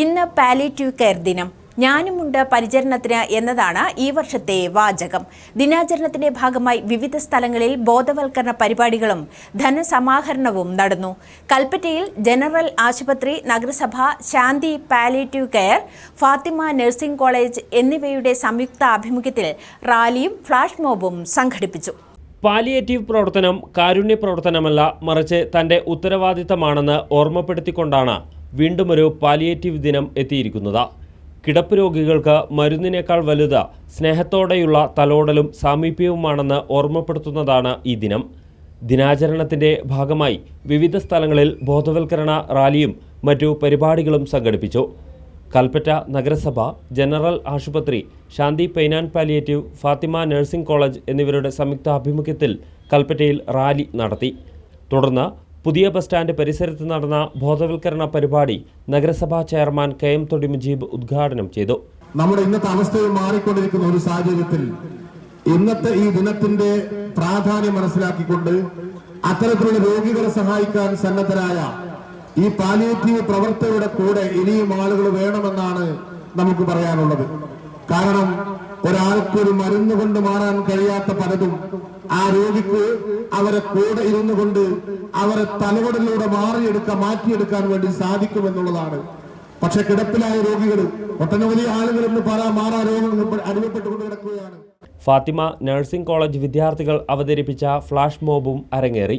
ഇന്ന് palliative care ദിനം. ഞാനുമുണ്ട് പരിചരണത്തിന് എന്നതാണ് ഈ വർഷത്തെ വാചകം. ദിനാചരണത്തിന്റെ ഭാഗമായി വിവിധ സ്ഥലങ്ങളിൽ ബോധവൽക്കരണ പരിപാടികളും ധനസമാഹരണവും നടന്നു. കൽപ്പറ്റയിൽ ജനറൽ ആശുപത്രി നഗരസഭ Shanthi palliative care Fathima nursing college എന്നിവയുടെ സംയുക്ത ആഭിമുഖ്യത്തിൽ റാലിയും ഫ്ലാഷ് മോബും സംഘടിപ്പിച്ചു. പാലിയേറ്റീവ് പ്രവർത്തനം കാരുണ്യ പ്രവർത്തനമല്ല മറിച്ച് തന്റെ ഉത്തരവാദിത്തമാണെന്ന് ഓർമ്മപ്പെടുത്തിക്കൊണ്ടാണ് വീണ്ടുമൊരു പാലിയേറ്റീവ് ദിനം എത്തിയിരിക്കുന്നത്. കിടപ്പ് രോഗികൾക്ക് മരുന്നിനേക്കാൾ വലുത് സ്നേഹത്തോടെയുള്ള തലോടലും സാമീപ്യവുമാണെന്ന് ഓർമ്മപ്പെടുത്തുന്നതാണ് ഈ ദിനം. ദിനാചരണത്തിന്റെ ഭാഗമായി വിവിധ സ്ഥലങ്ങളിൽ ബോധവൽക്കരണ റാലിയും മറ്റു പരിപാടികളും സംഘടിപ്പിച്ചു. കൽപ്പറ്റ നഗരസഭ ജനറൽ ആശുപത്രി Shanthi pain palliative Fathima nursing college എന്നിവരുടെ സംയുക്താഭിമുഖ്യത്തിൽ കൽപ്പറ്റയിൽ റാലി നടത്തി. തുടർന്ന് പുതിയ ബസ് സ്റ്റാൻഡ് പരിസരത്ത് നടന്ന ബോധവൽക്കരണ പരിപാടി നഗരസഭാ ചെയർമാൻ കെ എം തൊടി മുജീബ് ഉദ്ഘാടനം ചെയ്തു. നമ്മുടെ ഇന്നത്തെ അവസ്ഥയിൽ മാറിക്കൊണ്ടിരിക്കുന്ന ഒരു സാഹചര്യത്തിൽ ഇന്നത്തെ ഈ ദിനത്തിന്റെ പ്രാധാന്യം മനസ്സിലാക്കിക്കൊണ്ട് അത്തരത്തിലുള്ള രോഗികളെ സഹായിക്കാൻ സന്നദ്ധരായ ഈ പാലിയേറ്റീവ് പ്രവർത്തകരുടെ കൂടെ ഇനിയും ആളുകൾ വേണമെന്നാണ് നമുക്ക് പറയാനുള്ളത്. കാരണം ഒരാൾക്കൊരു മരുന്ന് കൊണ്ട് മാറാൻ കഴിയാത്ത പലതും ആ രോഗിക്ക് അവരെ കൂടെ ഇരുന്നു കൊണ്ട് അവരെ തലവടലിലൂടെ മാറിയെടുക്കാൻ മാറ്റിയെടുക്കാൻ വേണ്ടി സാധിക്കുമെന്നുള്ളതാണ്. പക്ഷെ കിടപ്പിലായ രോഗികൾ ഒട്ടനവധി ആളുകൾ ഇന്ന് പല മാറാ രോഗങ്ങൾ അനുഭവപ്പെട്ടുകൊണ്ട് കിടക്കുകയാണ്. ഫാത്തിമ നഴ്സിംഗ് കോളേജ് വിദ്യാർത്ഥികൾ അവതരിപ്പിച്ച ഫ്ലാഷ് മോബും അരങ്ങേറി.